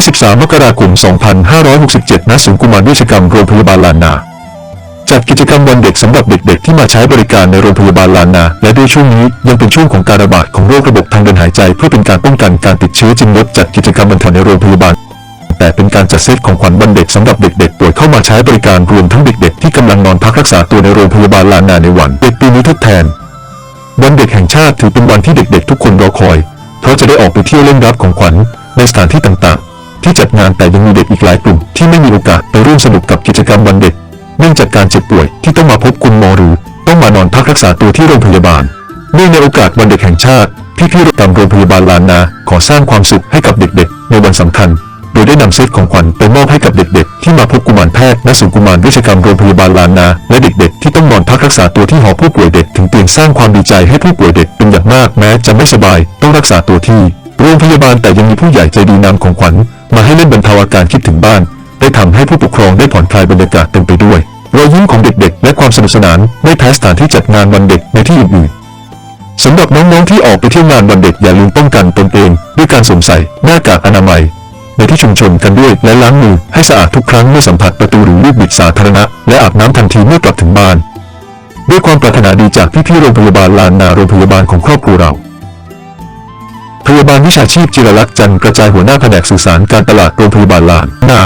ที่ 13 มกราคม 2567 ณ ศูนย์กุมารเวชกรรมโรงพยาบาลลานา จัดกิจกรรมวันเด็กสำหรับเด็กๆ ที่มาใช้บริการในโรงพยาบาลลานา และด้วยช่วงนี้ยังเป็นช่วงของการระบาดของโรคระบบทางเดินหายใจ เพื่อเป็นการป้องกันการติดเชื้อจึงลดจัดกิจกรรมบันเทิงในโรงพยาบาล แต่เป็นการจัดเซตของขวัญวันเด็กสำหรับเด็กๆ ป่วยเข้ามาใช้บริการรวมทั้งเด็กๆ ที่กำลังนอนพักรักษาตัวในโรงพยาบาลลานาในวันเด็กปีนี้ทดแทน วันเด็กแห่งชาติถือเป็นวันที่เด็กๆ ทุกคนรอคอย เพราะจะได้ออกไปเที่ยวเล่นรับของขวัญในสถานที่ต่างๆ งานแต่ยังมีเด็กอีกหลายกลุ่มที่ไม่มีโอกาสไปร่วมสนุกกับกิจกรรมวันเด็ก เนื่องจากการเจ็บป่วยที่ต้องมาพบคุณหมอหรือ ต้องมานอนพักรักษาตัวที่โรงพยาบาล เนื่องในโอกาสวันเด็กแห่งชาติที่พี่ๆตามโรงพยาบาลลานนา ขอสร้างความสุขให้กับเด็กๆ ในวันสำคัญ โดยได้นำเซตของขวัญไปมอบให้กับเด็กๆ ที่มาพบกุมารแพทย์ณศูนย์กุมารเวชกรรมโรงพยาบาลลานนา และเด็กๆ ที่ต้องนอนพักรักษาตัวที่หอผู้ป่วยเด็กถึงเตียงสร้างความดีใจให้ผู้ป่วยเด็กเป็นอย่างมากแม้จะไม่สบาย ต้องรักษาตัวที่โรงพยาบาลแต่ยังมีผู้ใหญ่ใจดีนำของขวัญ มาให้เล่นบรรเทาอาการคิดถึงบ้าน ได้ทำให้ผู้ปกครองได้ผ่อนคลายบรรยากาศเต็มไปด้วยรอยยิ้มของเด็กๆ และความสนุกสนานไม่แพ้สถานที่จัดงานวันเด็กในที่อื่นๆสำหรับน้องๆที่ออกไปเที่ยวงานวันเด็กอย่าลืมป้องกันตนเองด้วยการสวมใส่หน้ากากอนามัย ในที่ชุมชนกันด้วยและล้างมือให้สะอาดทุกครั้งเมื่อสัมผัสประตูหรือลูกบิดสาธารณะและอาบน้ำทันทีเมื่อกลับถึงบ้าน ด้วยความปรารถนาดีจากพี่ๆโรงพยาบาลลานนาโรงพยาบาลของครอบครัวเรา พยาบาลวิชาชีพจิรลักษณ์จันต์กระจายหัวหน้าแผนกสื่อสารการตลาดโรงพยาบาลลานนา